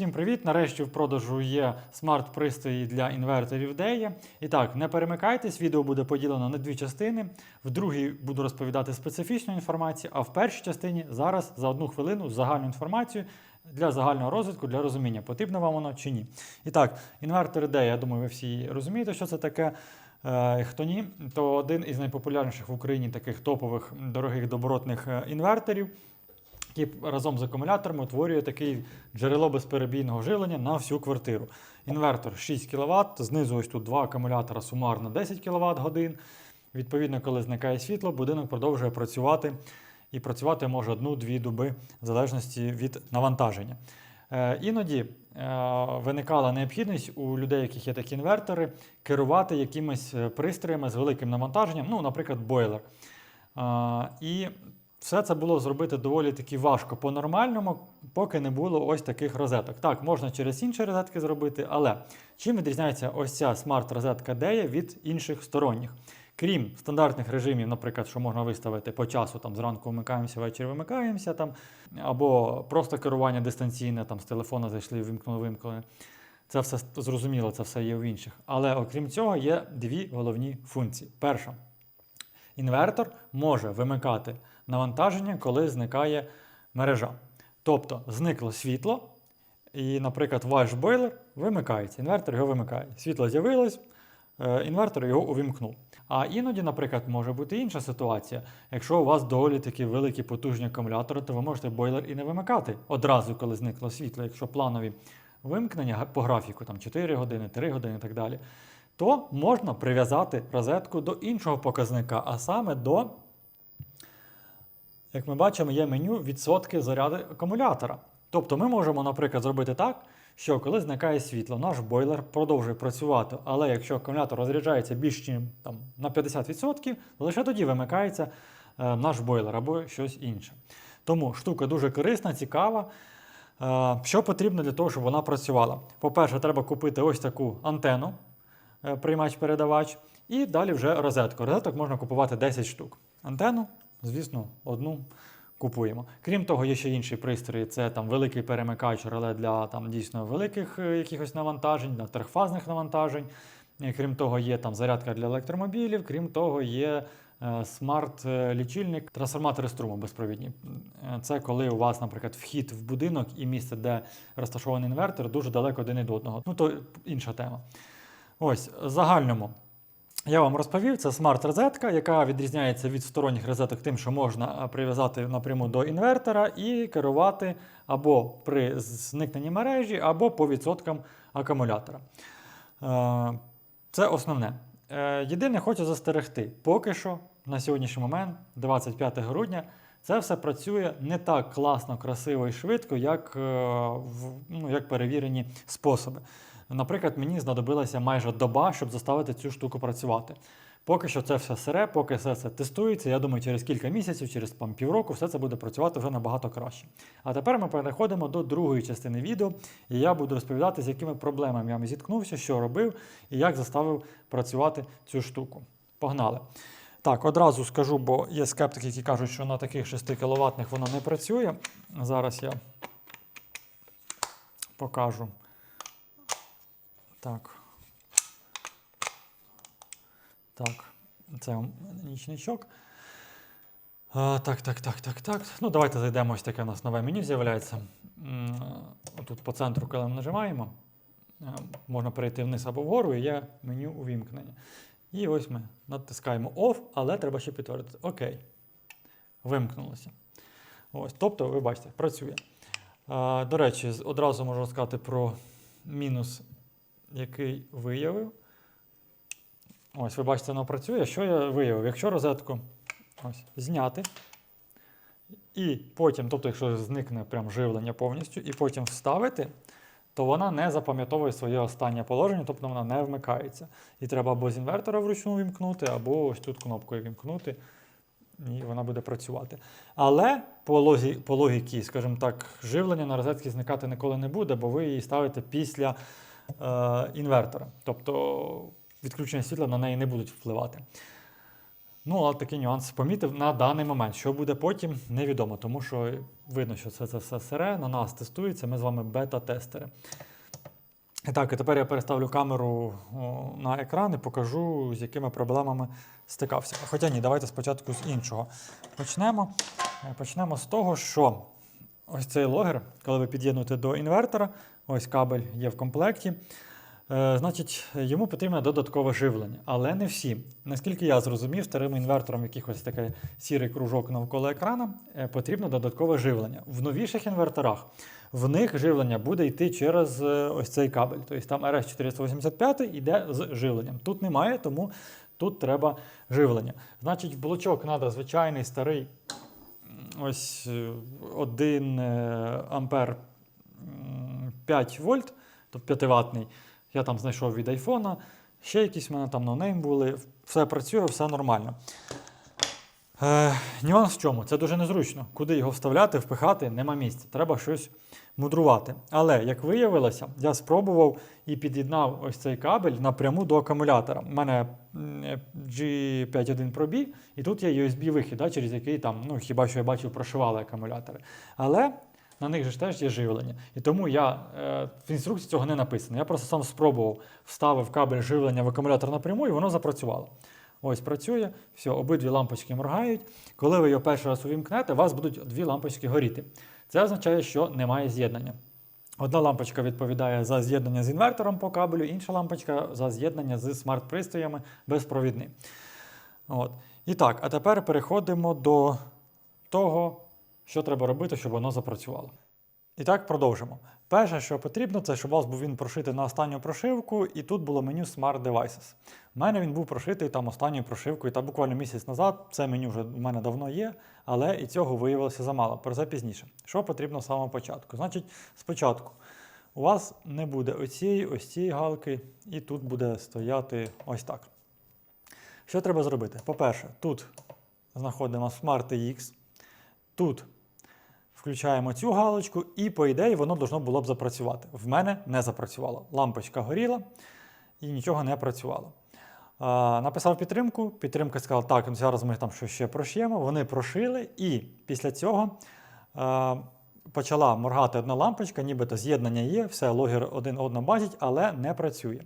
Всім привіт! Нарешті в продажу є смарт-пристрої для інверторів DEA. І так, не перемикайтесь, відео буде поділено на дві частини. В другій буду розповідати специфічну інформацію, а в першій частині зараз за одну хвилину загальну інформацію для загального розвитку, для розуміння, потрібно вам воно чи ні. І так, інвертори DEA, я думаю, ви всі розумієте, що це таке. Е, Хто ні, то один із найпопулярніших в Україні таких топових дорогих добротних е, інверторів який разом з акумуляторами утворює таке джерело безперебійного живлення на всю квартиру. Інвертор 6 кВт, знизу ось тут два акумулятора сумарно 10 кВт годин. Відповідно, коли зникає світло, будинок продовжує працювати і працювати може одну-дві доби в залежності від навантаження. Е, іноді е, виникала необхідність у людей, яких є такі інвертори, керувати якимись е, пристроями з великим навантаженням, ну, наприклад, бойлер. Е, і все це було зробити доволі таки важко по-нормальному, поки не було ось таких розеток. Так, можна через інші розетки зробити, але чим відрізняється ось ця смарт-розетка DEA від інших сторонніх? Крім стандартних режимів, наприклад, що можна виставити по часу, там зранку вмикаємося, ввечері вимикаємося, там, або просто керування дистанційне, там з телефона зайшли, вимкнули, вимкнули. Це все зрозуміло, це все є в інших. Але окрім цього, є дві головні функції. Перша, інвертор може вимикати навантаження, коли зникає мережа. Тобто зникло світло, і, наприклад, ваш бойлер вимикається, інвертор його вимикає. Світло з'явилось, е, інвертор його увімкнув. А іноді, наприклад, може бути інша ситуація. Якщо у вас доволі такі великі потужні акумулятори, то ви можете бойлер і не вимикати одразу, коли зникло світло. Якщо планові вимкнення по графіку, там 4 години, 3 години і так далі, то можна прив'язати розетку до іншого показника, а саме до як ми бачимо, є меню відсотки заряду акумулятора. Тобто ми можемо, наприклад, зробити так, що коли зникає світло, наш бойлер продовжує працювати, але якщо акумулятор розряджається більш ніж там, на 50%, то лише тоді вимикається е, наш бойлер або щось інше. Тому штука дуже корисна, цікава. Е, що потрібно для того, щоб вона працювала? По-перше, треба купити ось таку антенну, приймач-передавач, і далі вже розетку. Розеток можна купувати 10 штук. Антенну, звісно, одну купуємо. Крім того, є ще інші пристрої. Це там великий перемикач, але для там дійсно великих е, якихось навантажень, для трьохфазних навантажень. Е, Крім того, є там зарядка для електромобілів, крім того, є е, смарт-лічильник, трансформатори струму безпровідні. Е, Це коли у вас, наприклад, вхід в будинок і місце, де розташований інвертор, дуже далеко один від одного. Ну, то інша тема. Ось, в загальному. Я вам розповів, це смарт-розетка, яка відрізняється від сторонніх розеток тим, що можна прив'язати напряму до інвертора і керувати або при зникненні мережі, або по відсоткам акумулятора. Е, Це основне. Е, Єдине, хочу застерегти, поки що, на сьогоднішній момент, 25 грудня, це все працює не так класно, красиво і швидко, як, е, ну, як перевірені способи. Наприклад, мені знадобилася майже доба, щоб заставити цю штуку працювати. Поки що це все сире, поки все це тестується. Я думаю, через кілька місяців, через там, півроку, все це буде працювати вже набагато краще. А тепер ми переходимо до другої частини відео, і я буду розповідати, з якими проблемами я зіткнувся, що робив і як заставив працювати цю штуку. Погнали! Так, одразу скажу, бо є скептики, які кажуть, що на таких 6 кВт воно не працює. Зараз я покажу. Так. Так, це нічничок. А, так, так, так, так, так. Ну, давайте зайдемо. Ось таке у нас нове меню з'являється. Тут по центру, коли ми нажимаємо, е, можна перейти вниз або вгору, і є меню увімкнення. І ось ми натискаємо OFF, але треба ще підтвердити. Окей. Вимкнулося. Ось, тобто, ви бачите, працює. А, до речі, одразу можу сказати про мінус, який виявив. Ось, ви бачите, воно працює. Що я виявив? Якщо розетку ось, зняти, і потім, тобто, якщо зникне прям живлення повністю, і потім вставити, то вона не запам'ятовує своє останнє положення, тобто вона не вмикається. І треба або з інвертора вручну вімкнути, або ось тут кнопкою вімкнути, і вона буде працювати. Але по, лозі, по логіці, скажімо так, живлення на розетці зникати ніколи не буде, бо ви її ставите після інвертора. Тобто відключення світла на неї не будуть впливати. Ну, а такий нюанс помітив на даний момент. Що буде потім, невідомо, тому що видно, що це, це все сире, на нас тестується, ми з вами бета-тестери. Так, і тепер я переставлю камеру на екран і покажу, з якими проблемами стикався. Хоча ні, давайте спочатку з іншого. Почнемо. Е, Почнемо з того, що ось цей логер, коли ви під'єднуєте до інвертора, ось кабель є в комплекті. Е, Значить, йому потрібне додаткове живлення, але не всі. Наскільки я зрозумів, старим інверторам якихось такий сірий кружок навколо екрана е, потрібно додаткове живлення. В новіших інверторах в них живлення буде йти через е, ось цей кабель. Тобто там RS485 йде з живленням. Тут немає, тому тут треба живлення. Значить, в блочок треба звичайний старий ось 1 ампер 5 вольт, тобто 5 ватний. Я там знайшов від айфона, ще якісь в мене там ноунейм були. Все працює, все нормально. Е, нюанс в чому? Це дуже незручно. Куди його вставляти, впихати, нема місця. Треба щось мудрувати. Але, як виявилося, я спробував і під'єднав ось цей кабель напряму до акумулятора. У мене е, G51 Pro і тут є USB-вихід, да, через який там, ну хіба що я бачив, прошивали акумулятори. Але на них же теж є живлення. І тому я е, в інструкції цього не написано. Я просто сам спробував, вставив кабель живлення в акумулятор напряму, і воно запрацювало. Ось працює, все, обидві лампочки моргають. Коли ви його перший раз увімкнете, у вас будуть дві лампочки горіти. Це означає, що немає з'єднання. Одна лампочка відповідає за з'єднання з інвертором по кабелю, інша лампочка за з'єднання з смарт-пристроями безпровідним. От. І так, а тепер переходимо до того, що треба робити, щоб воно запрацювало. І так, продовжимо. Перше, що потрібно, це щоб у вас був він прошитий на останню прошивку, і тут було меню Smart Devices. У мене він був прошитий там останньою прошивкою, та буквально місяць назад. Це меню вже в мене давно є, але і цього виявилося замало. Про це пізніше. Що потрібно з самого початку? Значить, спочатку у вас не буде оцієї, ось цієї галки, і тут буде стояти ось так. Що треба зробити? По-перше, тут знаходимо Smart TX, тут Включаємо цю галочку, і, по ідеї, воно должно було б запрацювати. В мене не запрацювало. Лампочка горіла і нічого не працювало. Написав підтримку. Підтримка сказала, так, ну, зараз ми там щось ще прошиємо. Вони прошили, і після цього почала моргати одна лампочка, нібито з'єднання є, все, логер один одного бачить, але не працює.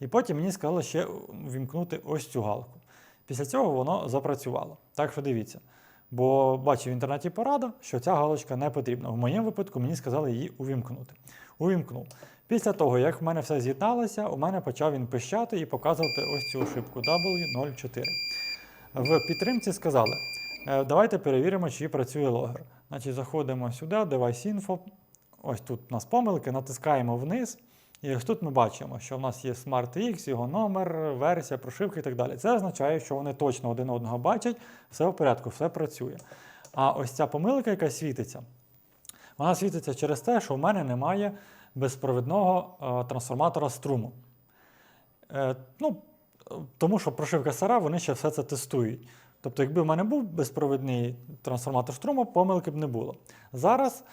І потім мені сказали ще вімкнути ось цю галку. Після цього воно запрацювало. Так що дивіться. Бо бачив в інтернеті порада, що ця галочка не потрібна. В моєму випадку мені сказали її увімкнути. Увімкнув. Після того, як в мене все з'єдналося, у мене почав він пищати і показувати ось цю ошибку W04. В підтримці сказали: «Е, давайте перевіримо, чи працює логер. Значить, заходимо сюди, Device Info. Ось тут у нас помилки, натискаємо вниз. І ось тут ми бачимо, що в нас є SmartX, його номер, версія, прошивка і так далі. Це означає, що вони точно один одного бачать, все в порядку, все працює. А ось ця помилка, яка світиться, вона світиться через те, що в мене немає безпровідного е, трансформатора струму. Е, ну, тому що прошивка сара, вони ще все це тестують. Тобто, якби в мене був безпровідний трансформатор струму, помилки б не було. Зараз.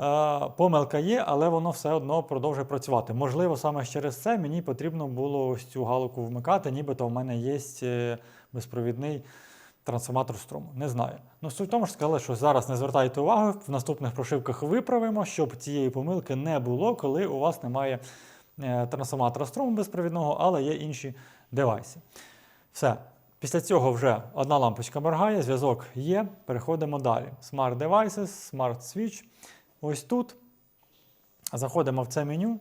Е, Помилка є, але воно все одно продовжує працювати. Можливо, саме через це мені потрібно було ось цю галку вмикати, нібито в мене є е, безпровідний трансформатор струму. Не знаю. Ну, суть в тому, що сказали, що зараз не звертайте увагу, в наступних прошивках виправимо, щоб цієї помилки не було, коли у вас немає е, трансформатора струму безпровідного, але є інші девайси. Все. Після цього вже одна лампочка моргає, зв'язок є. Переходимо далі. Smart Devices, Smart Switch. Ось тут заходимо в це меню.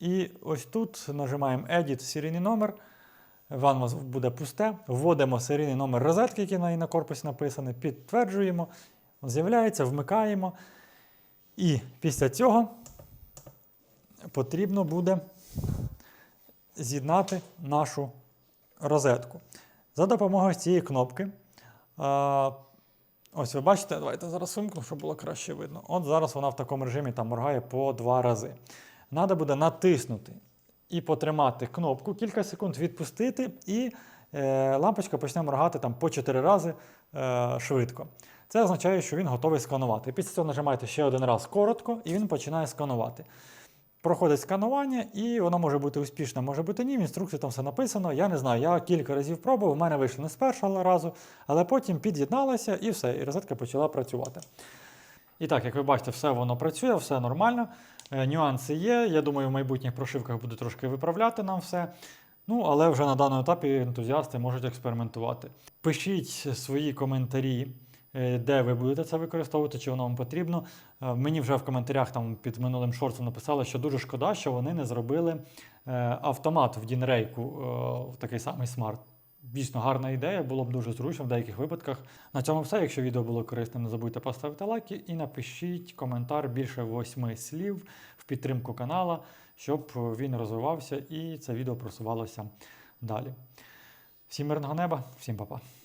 І ось тут нажимаємо Edit серійний номер. Вам у вас буде пусте. Вводимо серійний номер розетки, який на корпусі написаний, підтверджуємо, з'являється, вмикаємо. І після цього потрібно буде з'єднати нашу розетку. За допомогою цієї кнопки. Ось ви бачите, давайте зараз вимкну, щоб було краще видно. От зараз вона в такому режимі там моргає по два рази. Треба буде натиснути і потримати кнопку кілька секунд, відпустити, і е, лампочка почне моргати там по 4 рази е, швидко. Це означає, що він готовий сканувати. Після цього нажимаєте ще один раз коротко, і він починає сканувати. Проходить сканування, і воно може бути успішне, може бути ні. В інструкції там все написано. Я не знаю, я кілька разів пробував, у мене вийшло не з першого разу, але потім під'єдналася і все, і розетка почала працювати. І так, як ви бачите, все воно працює, все нормально. Е, Нюанси є. Я думаю, в майбутніх прошивках буду трошки виправляти нам все. Ну, але вже на даному етапі ентузіасти можуть експериментувати. Пишіть свої коментарі, де ви будете це використовувати, чи воно вам потрібно. Е, Мені вже в коментарях там під минулим шорцем написали, що дуже шкода, що вони не зробили е, автомат в Дінрейку, е, в такий самий смарт. Дійсно гарна ідея, було б дуже зручно в деяких випадках. На цьому все. Якщо відео було корисним, не забудьте поставити лайки і напишіть коментар більше восьми слів в підтримку канала, щоб він розвивався і це відео просувалося далі. Всім мирного неба, всім па-па.